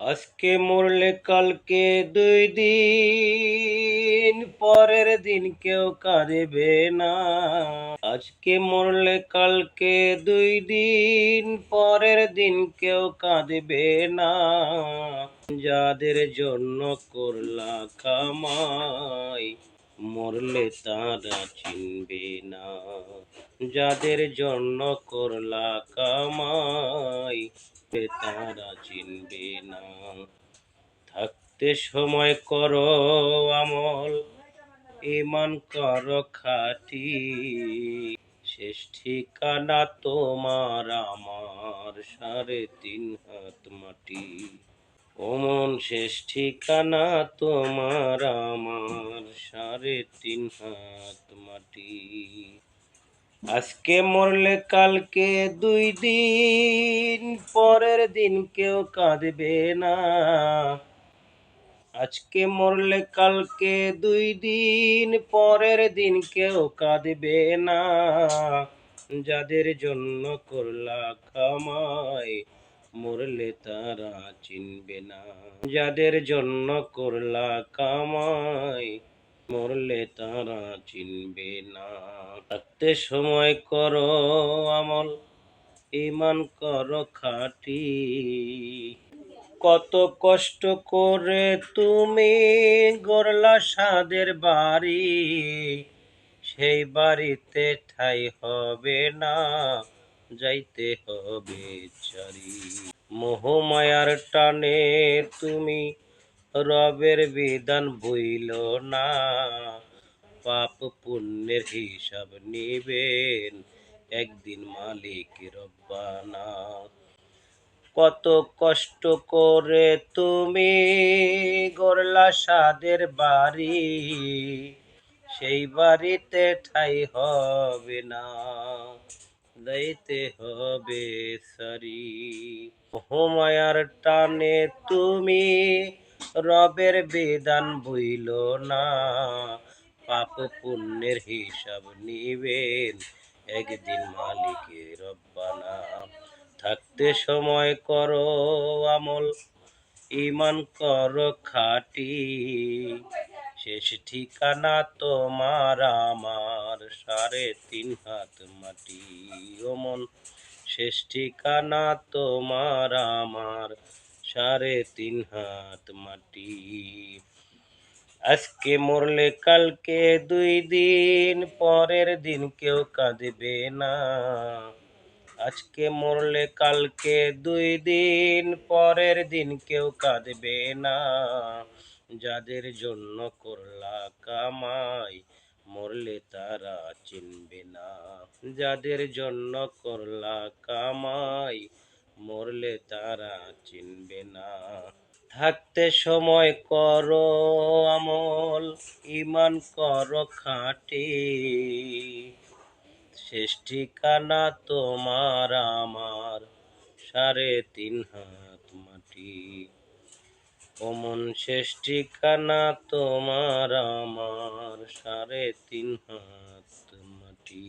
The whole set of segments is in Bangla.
আজকে মরলে কালকে দুই দিন, পরের দিন কেউ কাঁদবে না। আজকে মরলে কালকে দুই দিন, পরের দিন কেউ কাঁদবে না। যাদের জন্য করলা কামাই মরলে তারা চিনবে না। যাদের জন্য করলা কামাই তারা চিনবে না। থাকতে সময় করো আমল ইমান কর খাটি। শেষ ঠিকানা তোমার, আমার সাড়ে তিন হাত মাটি। ওমন শেষ ঠিকানা তোমার, আমার সাড়ে তিন হাত মাটি। আজকে মরলে কালকে দুই দিন, পরের দিন কেউ কাঁদবে না। আজকে মরলে কালকে দুই দিন, পরের দিন কেউ কাঁদবে না। যাদের জন্য করলা কামাই মরলে তারা চিনবে না। যাদের জন্য করলা কামাই মরলে তারা চিনবে না। থাকতে সময় করো আমল ইমান করো খাটি। কত কষ্ট করে তুমি গড়লা সাদের বাড়ি, সেই বাড়িতে ঠাই হবে না, যাইতে হবে চারি। মোহমায়ার টানে তুমি রবের বিধান বইল না। পাপ পুণ্যের হিসাব নিবেন একদিন মালিক রব্বানা। কত কষ্ট করে তুমি গড়লা সাদের বাড়ি, সেই বাড়িতে ঠাই হবে না, যাইতে হবে সারি। হোমায়ার টানে তুমি রবের বেদান বইল না। পাপ পুণ্যের হিসাব নিবেন। একদিন মালিকের রব্বানা। থাকতে সময় করো আমল। ইমান করো খাটি। শেষ ঠিকানা তোমার, আমার সাড়ে তিন হাত মাটি ওমন শেষ ঠিকানা তোমার, আমার সাড়ে তিন হাত মাটি। আজকে মরলে কালকে দুই দিন, পরের দিন কেউ কাঁদবে না। আজকে মরলে কালকে দুই দিন, পরের দিন কেউ কাঁদবে না। যাদের জন্য করলা কামাই, মরলে তারা চিনবে না। যাদের জন্য করলা কামাই মরলে তারা চিনবে না। থাকতে সময় করো আমল ইমান করো খাটি। শেষ ঠিকানা তোমার আমার, সাড়ে তিন হাত মাটি। অমন শেষ ঠিকানা তোমার আমার, সাড়ে তিন হাত মাটি।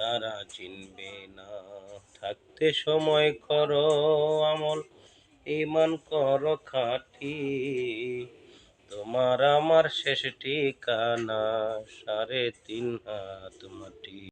তারা চিনবে না। থাকতে সময় করো আমল, ইমান করো খাটি। তোমার আমার শেষ ঠিকানা, সাড়ে তিন হাত